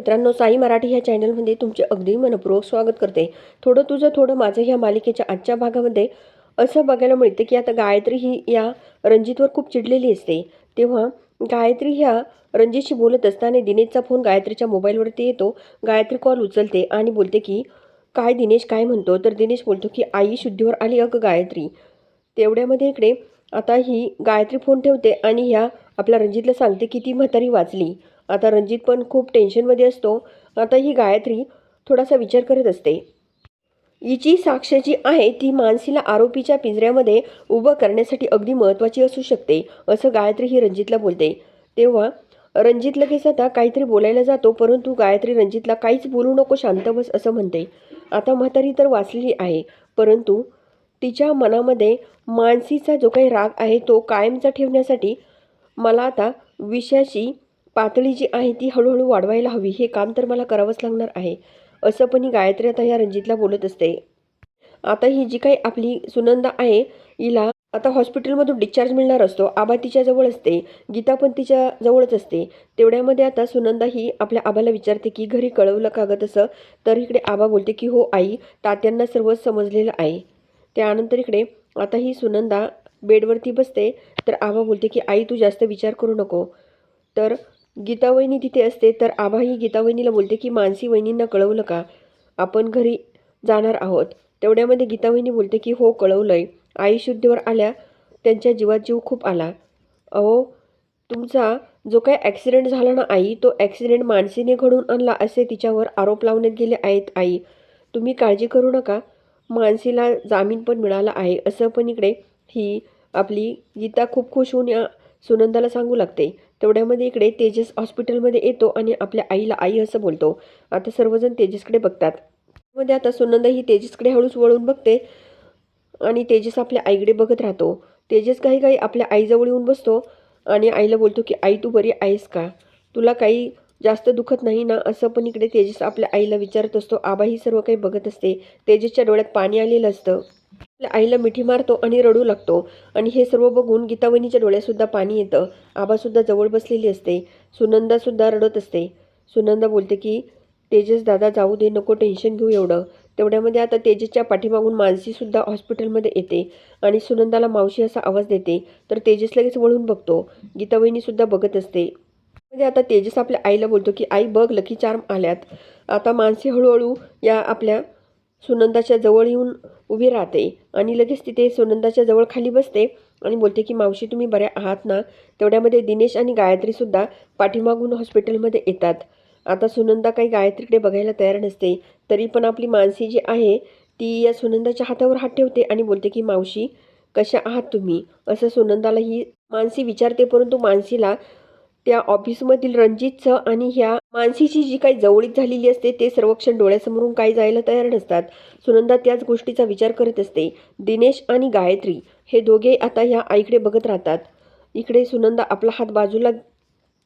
मित्रांनो साई मराठी ह्या चॅनलमध्ये तुमचे अगदी मनपूर्वक स्वागत करते. थोडं तुझं थोडं माझं ह्या मालिकेच्या आजच्या भागामध्ये असं बघायला मिळते की आता गायत्री ही या रणजितवर खूप चिडलेली असते. तेव्हा गायत्री ह्या रणजितशी बोलत असताना दिनेशचा फोन गायत्रीच्या मोबाईलवरती येतो. गायत्री कॉल उचलते आणि बोलते की काय दिनेश काय म्हणतो? तर दिनेश बोलतो की आई शुद्धीवर आली अगं गायत्री. तेवढ्यामध्ये इकडे आता ही गायत्री फोन ठेवते आणि ह्या आपल्या रणजितला सांगते की ती म्हातारी वाचली. आता रणजित पण खूप टेन्शनमध्ये असतो. आता ही गायत्री थोडासा विचार करत असते. हिची साक्ष जी आहे ती मानसीला आरोपीच्या पिंजऱ्यामध्ये उभं करण्यासाठी अगदी महत्त्वाची असू शकते असं गायत्री ही रणजितला बोलते. तेव्हा रणजित लगेच आता काहीतरी बोलायला जातो परंतु गायत्री रणजितला काहीच बोलू नको शांत बस असं म्हणते. आता म्हातारी तर वाचलेली आहे परंतु तिच्या मनामध्ये मानसीचा जो काही राग आहे तो कायमचा ठेवण्यासाठी मला आता विषयाशी पातळी जी आहे ती हळूहळू वाढवायला हवी हे काम तर मला करावंच लागणार आहे असं पण ही गायत्री आता या रणजितला बोलत असते. आता ही जी काही आपली सुनंदा आहे हिला आता हॉस्पिटलमधून डिस्चार्ज मिळणार असतो आबा तिच्या जवळ असते गीता पण तिच्या जवळच असते तेवढ्यामध्ये आता सुनंदा ही आपल्या आबाला विचारते की घरी कळवलं का गं तसं? तर इकडे आबा बोलते की हो आई तात्यांना सर्व समजलेलं आहे. त्यानंतर इकडे आता ही सुनंदा बेडवरती बसते तर आबा बोलते की आई तू जास्त विचार करू नको. तर गीता वहिनी तिथे असते तर आभाही गीतावहिनीला गीता वहिनीला बोलते की मानसी वहिनींना कळवलं का आपण घरी जाणार आहोत. तेवढ्यामध्ये गीता वहिनी बोलते की हो कळवलंय. आई शुद्धीवर आल्या त्यांच्या जीवात जीव खूप आला. अहो तुमचा जो काय ॲक्सिडेंट झाला ना आई तो ॲक्सिडेंट मानसीने घडून आणला असे तिच्यावर आरोप लावण्यात गेले आहेत आई. तुम्ही काळजी करू नका. मानसीला जामीन पण मिळाला आहे. असं पण इकडे ही आपली गीता खूप खुश होऊन या सुनंदाला सांगू लागते. तेवढ्यामध्ये इकडे तेजस हॉस्पिटलमध्ये येतो आणि आपल्या आईला आई असं बोलतो. आता सर्वजण तेजसकडे बघतात. मध्ये आता सुनंदा ही तेजसकडे हळूच वळून बघते आणि तेजस आपल्या आईकडे बघत राहतो. तेजस काही काही आपल्या आईजवळ येऊन बसतो आणि आईला बोलतो की आई तू बरी आहेस का? तुला काही जास्त दुखत नाही ना? असं पण इकडे तेजस आपल्या आईला विचारत असतो. आबा ही सर्व काही बघत असते. तेजसच्या डोळ्यात पाणी आलेलं असतं. आपल्या आईला मिठी मारतो आणि रडू लागतो. आणि हे सर्व बघून गीतावहिनीच्या डोळ्यातसुद्धा पाणी येतं. आबासुद्धा जवळ बसलेली असते. सुनंदासुद्धा रडत असते. सुनंदा बोलते की तेजस दादा जाऊ दे नको टेन्शन घेऊ एवढं. तेवढ्यामध्ये आता तेजसच्या पाठीमागून मानसीसुद्धा हॉस्पिटलमध्ये येते. आणि सुनंदाला मावशी असा आवाज देते. तर तेजस लगेच वळून बघतो. गीतावहिनीसुद्धा बघत असते. म्हणजे आता तेजस आपल्या आईला बोलतो की आई बघ लकी चार्म आल्यात. आता मानसी हळूहळू या आपल्या सुनंदाच्या जवळ येऊन उभी राहते आणि लगेच तिथे सुनंदाच्या जवळ खाली बसते आणि बोलते की मावशी तुम्ही बऱ्या आहात ना? तेवढ्यामध्ये दिनेश आणि गायत्रीसुद्धा पाठीमागून हॉस्पिटलमध्ये येतात. आता सुनंदा काही गायत्रीकडे बघायला तयार नसते तरी पण आपली मानसी जी आहे ती या सुनंदाच्या हातावर हात ठेवते आणि बोलते की मावशी कशा आहात तुम्ही? असं सुनंदाला ही मानसी विचारते परंतु मानसीला त्या ऑफिसमधील रणजितचं आणि ह्या मानसीची जी काही जवळीक झालेली असते ते सर्वक्षण डोळ्यासमोरून काही जायला तयार नसतात. सुनंदा त्याच गोष्टीचा विचार करत असते. दिनेश आणि गायत्री हे दोघे आता ह्या आईकडे बघत राहतात. इकडे सुनंदा आपला हात बाजूला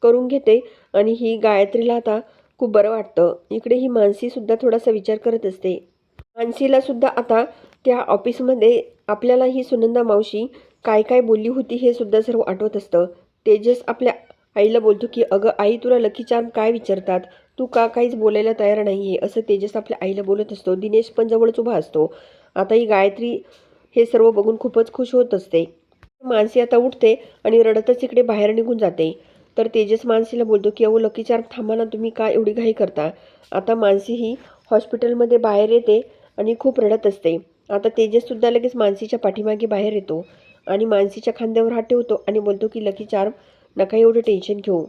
करून घेते आणि ही गायत्रीला आता खूप बरं वाटतं. इकडे ही मानसीसुद्धा थोडासा विचार करत असते. मानसीलासुद्धा आता त्या ऑफिसमध्ये आपल्याला ही सुनंदा मावशी काय काय बोलली होती हे सुद्धा सर्व आठवत असतं. तेजस आपल्या आईला बोलतो की अगं आई तुला लकी चाम काय विचारतात? तू का काहीच बोलायला तयार नाही आहे असं तेजस आपल्या आईला बोलत असतो. दिनेश पण जवळच उभा असतो. आता ही गायत्री हे सर्व बघून खूपच खुश होत असते. मानसी आता उठते आणि रडतच इकडे बाहेर निघून जाते. तर तेजस मानसीला बोलतो की अहो लकी चार्म थांबा ना तुम्ही का एवढी घाई करता? आता मानसी ही हॉस्पिटलमध्ये बाहेर येते आणि खूप रडत असते. आता तेजससुद्धा लगेच मानसीच्या पाठीमागे बाहेर येतो आणि मानसीच्या खांद्यावर हात ठेवतो आणि बोलतो की लकी चार्म नका एवढं टेन्शन घेऊ.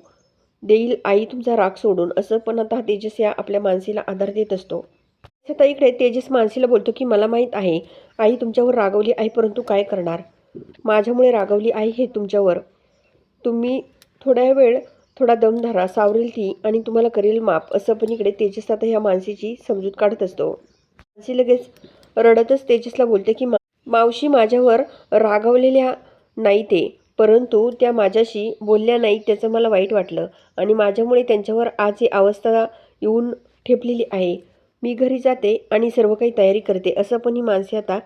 देईल आई तुमचा राग सोडून असं पण आता तेजस या आपल्या मानसीला आधार देत असतो. आता इकडे तेजस मानसीला बोलतो की मला माहीत आहे आई तुमच्यावर रागवली आहे परंतु काय करणार? माझ्यामुळे रागवली आहे हे तुमच्यावर. तुम्ही थोड्या वेळ थोडा दम धरा सावरेल ती आणि तुम्हाला करेल माप असं पण इकडे तेजस आता ह्या मानसीची समजूत काढत असतो. मानसी लगेच रडतच तेजसला बोलते की मा मावशी माझ्यावर रागावलेल्या नाही ते. परंतु त्या माझ्याशी बोलल्या नाहीत त्याचं मला वाईट वाटलं आणि माझ्यामुळे त्यांच्यावर आज ही अवस्था येऊन ठेपलेली आहे. मी घरी जाते आणि सर्व काही तयारी करते असं पण ही माणसे आता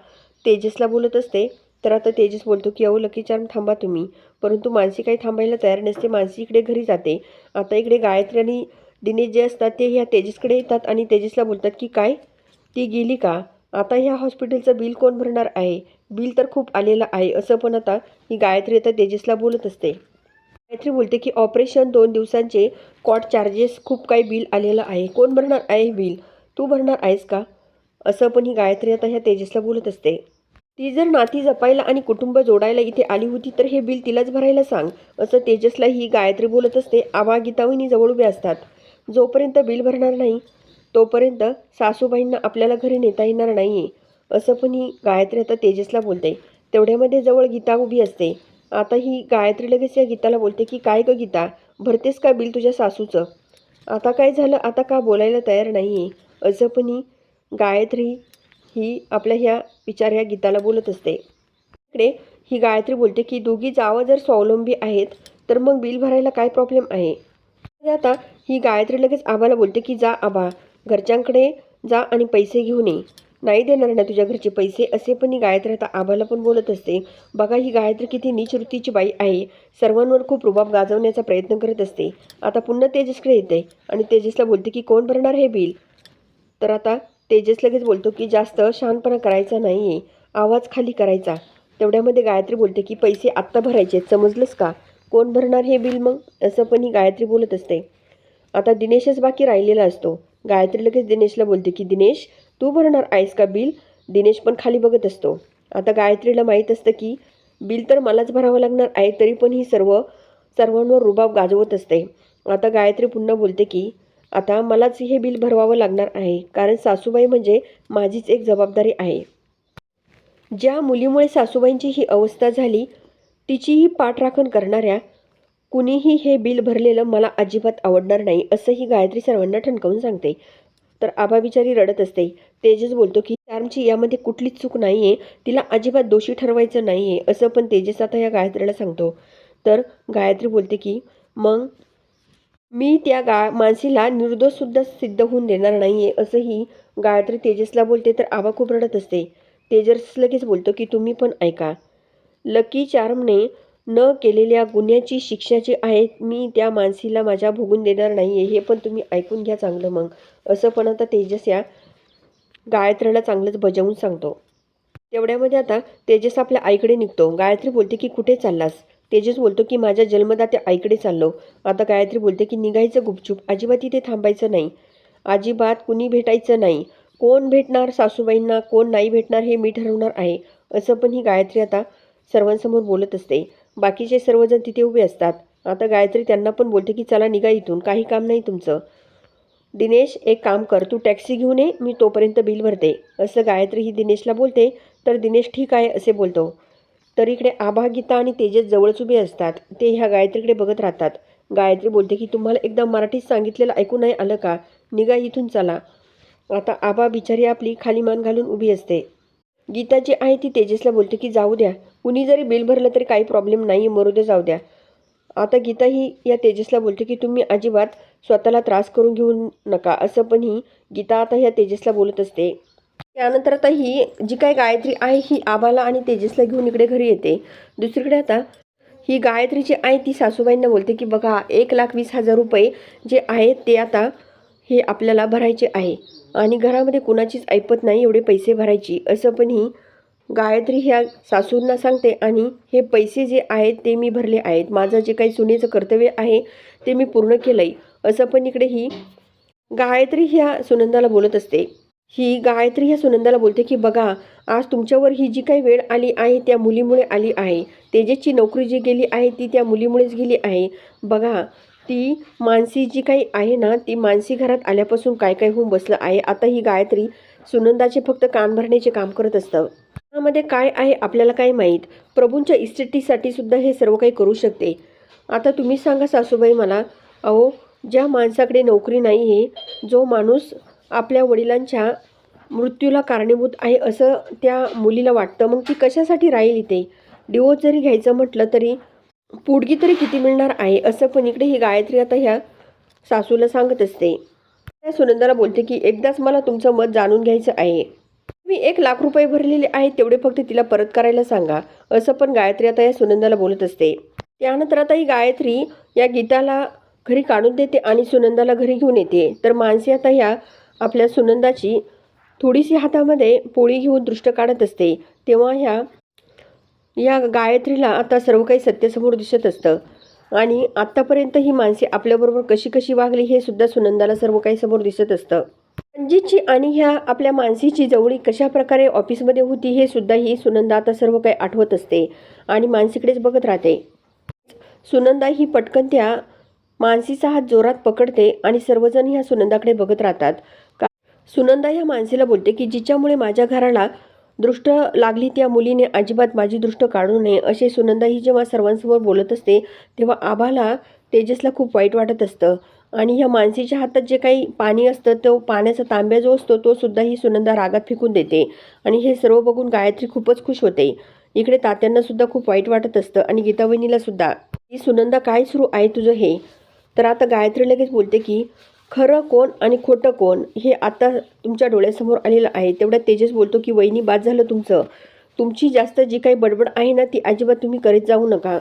तेजसला बोलत असते. तर आता तेजस बोलतो की अहो लकी चार्म थांबा तुम्ही. परंतु मानसी काही थांबायला तयार नसते मानसी इकडे घरी जाते. आता इकडे गायत्री आणि दिनेश जे असतात ते ह्या तेजसकडे येतात आणि तेजसला बोलतात की काय? ती गेली का? आता ह्या हॉस्पिटलचं बिल कोण भरणार आहे? बिल तर खूप आलेलं आहे असं पण आता ही गायत्री आता तेजसला बोलत असते. गायत्री बोलते की ऑपरेशन दोन दिवसांचे कॉट चार्जेस खूप काही बिल आलेलं आहे. कोण भरणार आहे बिल? तू भरणार आहेस का? असं पण ही गायत्री आता ह्या तेजसला बोलत असते. ती जर नाती जपायला आणि कुटुंब जोडायला इथे आली होती तर हे बिल तिलाच भरायला सांग असं तेजसला ही गायत्री बोलत असते. आवा गीतावहिनी जवळ उभे असतात. जोपर्यंत बिल भरणार नाही तोपर्यंत सासूबाईंना आपल्याला घरी नेता येणार नाही आहे असं पण ही गायत्री आता तेजसला बोलते. तेवढ्यामध्ये जवळ गीता उभी असते. आता ही गायत्री लगेच या गीताला बोलते की काय ग गीता? भरतेस का बिल तुझ्या सासूचं? आता काय झालं? आता का बोलायला तयार नाही आहे असं पण ही गायत्री ही आपल्या ह्या विचार ह्या गीताला बोलत असते. इकडे ही गायत्री बोलते की दोघी जावं जर स्वावलंबी आहेत तर मग बिल भरायला काय प्रॉब्लेम आहे? आता ही गायत्री लगेच आबाला बोलते की जा आबा घरच्यांकडे जा आणि पैसे घेऊन ये. नाही देणार ना तुझ्या घरचे पैसे असे पण ही गायत्री आता आबाला पण बोलत असते. बघा ही गायत्री किती नीचवृत्तीची बाई आहे. सर्वांवर खूप रुबाब गाजवण्याचा प्रयत्न करत असते. आता पुन्हा तेजसकडे येते आणि तेजसला बोलते की कोण भरणार हे बिल? तर आता तेजस लगेच बोलतो की जास्त शहाणपणा करायचा नाही आहे आवाज खाली करायचा. तेवढ्यामध्ये गायत्री बोलते की पैसे आत्ता भरायचे समजलंच का? कोण भरणार हे बिल मग? असं पण ही गायत्री बोलत असते. आता दिनेशच बाकी राहिलेला असतो. गायत्री लगेच दिनेशला बोलते की दिनेश तू भरणार आहेस का बिल? दिनेश पण खाली बघत असतो. आता गायत्रीला माहीत असतं की बिल तर मलाच भरावं लागणार आहे तरी पण ही सर्व सर्वांवर रुबाब गाजवत असते. आता गायत्री पुन्हा बोलते की आता मलाच हे बिल भरवावं लागणार आहे कारण सासूबाई म्हणजे माझीच एक जबाबदारी आहे. ज्या मुलीमुळे सासूबाईंची ही अवस्था झाली तिचीही पाठराखण करणाऱ्या कुणीही हे बिल भरलेलं मला अजिबात आवडणार नाही असंही गायत्री सर्वांना ठणकावून सांगते. तर आबा बिचारी रडत असते. तेजस बोलतो की चार्मची यामध्ये कुठलीच चूक नाही आहे तिला अजिबात दोषी ठरवायचं नाही आहे असं पण तेजस आता या गायत्रीला सांगतो. तर गायत्री बोलते की मग मी त्या गा मानसीला निर्दोषसुद्धा सिद्ध होऊन देणार नाही आहे असंही गायत्री तेजसला बोलते. तर आबा खूप रडत असते. तेजस लगेच बोलतो की तुम्ही पण ऐका. लकी चार्मने न केलेल्या गुन्ह्याची शिक्षा जी आहे मी त्या माणसीला माझ्या भोगून देणार नाही आहे हे पण तुम्ही ऐकून घ्या चांगलं मग. असं पण आता तेजस या गायत्रीला चांगलंच बजावून सांगतो. तेवढ्यामध्ये आता तेजस आपल्या आईकडे निघतो. गायत्री बोलते की कुठे चाललास? तेजस बोलतो की माझ्या जन्मदात्या आईकडे चाललो. आता गायत्री बोलते की निघायचं गुपचूप. अजिबात इथे थांबायचं नाही. अजिबात कुणी भेटायचं नाही. कोण भेटणार सासूबाईंना? कोण नाही भेटणार हे मी ठरवणार आहे. असं पण ही गायत्री आता सर्वांसमोर बोलत असते. बाकीचे सर्वजण तिथे उभे असतात. आता गायत्री त्यांना पण बोलते की चला निघा इथून. काही काम नाही तुमचं. दिनेश एक काम कर. तू टॅक्सी घेऊन ये. मी तोपर्यंत बिल भरते. असं गायत्री ही दिनेशला बोलते. तर दिनेश ठीक आहे असे बोलतो. तर इकडे आभा गीता आणि तेजस जवळच उभे असतात. ते ह्या गायत्रीकडे बघत राहतात. गायत्री बोलते की तुम्हाला एकदा मराठीत सांगितलेलं ऐकू नाही आलं का? निघा इथून चला. आता आबा बिचारी आपली खाली मान घालून उभी असते. गीता जी आहे ती तेजसला बोलते की जाऊ द्या. कुणी जरी बिल भरलं तरी काही प्रॉब्लेम नाही मरू दे जाऊ द्या. आता गीता ही या तेजसला बोलते की तुम्ही अजिबात स्वतःला त्रास करून घेऊ नका. असं पण ही गीता आता ह्या तेजसला बोलत असते. त्यानंतर आता ही जी काय गायत्री आहे ही आबाला आणि तेजसला घेऊन इकडे घरी येते. दुसरीकडे आता ही गायत्रीची आई ती सासूबाईंना बोलते की बघा एक लाख वीस हजार रुपये जे आहेत ते आता हे आपल्याला भरायचे आहे. आणि घरामध्ये कुणाचीच ऐपत नाही एवढे पैसे भरायची. असं पण ही गायत्री ह्या सासूंना सांगते आणि हे पैसे जे आहेत ते मी भरले आहेत. माझं जे काही सुनेचं कर्तव्य आहे ते मी पूर्ण केलं आहे असं पण इकडे ही गायत्री ह्या सुनंदाला बोलत असते. ही गायत्री ह्या सुनंदाला बोलते की बघा आज तुमच्यावर ही जी काही वेळ आली आहे त्या मुलीमुळे आली आहे. तेजेसची नोकरी जी गेली आहे ती त्या मुलीमुळेच गेली आहे. बघा ती मानसी जी काही आहे ना ती मानसी घरात आल्यापासून काय काय होऊन बसलं आहे. आता ही गायत्री सुनंदाचे फक्त कान भरण्याचे काम करत असतं. त्यामध्ये काय आहे आपल्याला काय माहीत? प्रभूंच्या इस्टेटीसाठी सुद्धा हे सर्व काही करू शकते. आता तुम्ही सांगा सासूबाई मला अहो ज्या माणसाकडे नोकरी नाही आहे जो माणूस आपल्या वडिलांच्या मृत्यूला कारणीभूत आहे असं त्या मुलीला वाटतं मग ती कशासाठी राहील इथे? डिवोर्स जरी घ्यायचं म्हटलं तरी पुडगी तरी किती मिळणार आहे? असं पण इकडे ही गायत्री आता ह्या सासूला सांगत असते. त्या सुनंदाला बोलते की एकदाच मला तुमचं मत जाणून घ्यायचं आहे. मी एक लाख रुपये भरलेले आहेत तेवढे फक्त तिला परत करायला सांगा असं पण गायत्री आता या सुनंदाला बोलत असते. त्यानंतर आता ही गायत्री या गीताला घरी काढून देते आणि सुनंदाला घरी घेऊन येते. तर मानसी आता ह्या आपल्या सुनंदाची थोडीशी हातामध्ये पोळी घेऊन दृष्ट काढत असते. तेव्हा ह्या या गायत्रीला आता सर्व काही सत्यासमोर दिसत असतं. आणि आत्तापर्यंत ही माणसे आपल्याबरोबर कशी कशी वागली हे सुद्धा सुनंदाला सर्व काही समोर दिसत असतं. रणजितची आणि ह्या आपल्या मानसीची जवळी कशा प्रकारे ऑफिसमध्ये होती हे सुद्धा ही सुनंदा आता सर्व काही आठवत असते आणि मानसीकडेच बघत राहते. सुनंदा ही पटकन त्या मानसीचा हात जोरात पकडते आणि सर्वजण ह्या सुनंदाकडे बघत राहतात. का सुनंदा ह्या मानसीला बोलते की जिच्यामुळे माझ्या घराला दृष्ट लागली त्या मुलीने अजिबात माझी दृष्ट काढू नये असे सुनंदा ही जेव्हा सर्वांसमोर बोलत असते तेव्हा आभाला तेजसला खूप वाईट वाटत असतं. आणि ह्या मानसीच्या हातात जे काही पाणी असतं तो पाण्याचा तांब्या जो असतो तो सुद्धा ही सुनंदा रागात फेकून देते. आणि हे सर्व बघून गायत्री खूपच खुश होते. इकडे तात्यांना सुद्धा खूप वाईट वाटत असतं आणि गीतावहिनीला सुद्धा. ही सुनंदा काय सुरू आहे तुझं हे? तर आता गायत्री लगेच बोलते की खरं कोण आणि खोटं कोण? हे आता तुमच्या डोळ्यासमोर आलेलं आहे. तेवढ्या तेजस बोलतो की वहिनी बाद झालं तुमचं. तुमची जास्त जी काही बडबड आहे ना ती अजिबात तुम्ही करीत जाऊ नका.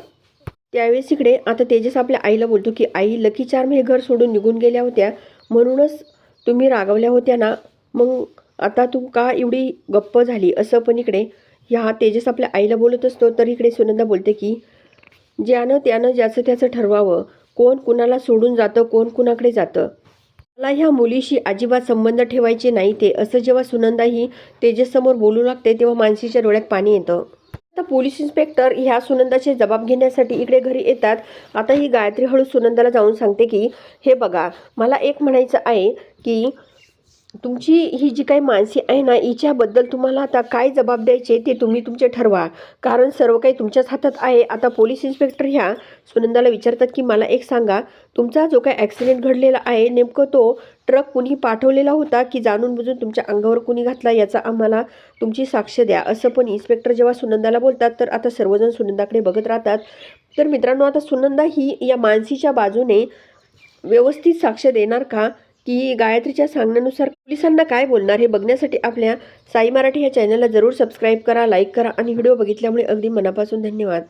त्यावेळेस इकडे आता तेजस आपल्या आईला बोलतो की आई लकी चार्म हे घर सोडून निघून गेल्या होत्या. म्हणूनच तुम्ही रागवल्या होत्या ना? मग आता तू का एवढी गप्प झाली? असं पण इकडे ह्या तेजस आपल्या आईला बोलत असतो. तर इकडे सुनंदा बोलते की ज्यानं त्यानं ज्याचं त्याचं ठरवावं. कोण कुणाला सोडून जातं कोण कुणाकडे जातं? मला ह्या मुलीशी अजिबात संबंध ठेवायचे नाही ते. असं जेव्हा सुनंदा ही तेजससमोर बोलू लागते तेव्हा मानसीच्या डोळ्यात पाणी येतं. आता पोलीस इन्स्पेक्टर ह्या सुनंदाचे जबाब घेण्यासाठी इकडे घरी येतात. आता ही गायत्री हळू सुनंदाला जाऊन सांगते की हे बघा मला एक म्हणायचं आहे की तुमची ही जी काही मानसी आहे ना हिच्याबद्दल तुम्हाला आता काय जबाब द्यायचे ते तुम्ही तुमचे ठरवा. कारण सर्व काही तुमच्याच हातात आहे. आता पोलीस इन्स्पेक्टर ह्या सुनंदाला विचारतात की मला एक सांगा तुमचा जो काही ॲक्सिडेंट घडलेला आहे नेमकं तो ट्रक कुणी पाठवलेला होता की जाणून बुजून तुमच्या अंगावर कुणी घातला याचा आम्हाला तुमची साक्ष द्या. असं पण इन्स्पेक्टर जेव्हा सुनंदाला बोलतात तर आता सर्वजण सुनंदाकडे बघत राहतात. तर मित्रांनो आता सुनंदा ही या मानसीच्या बाजूने व्यवस्थित साक्ष देणार का? की गायत्रीच्या सांगण्यानुसार पोलिसांना काय बोलणार हे बघण्यासाठी आपल्या साई मराठी या चॅनलला जरूर सबस्क्राईब करा लाईक करा आणि व्हिडिओ बघितल्यामुळे अगदी मनापासून धन्यवाद.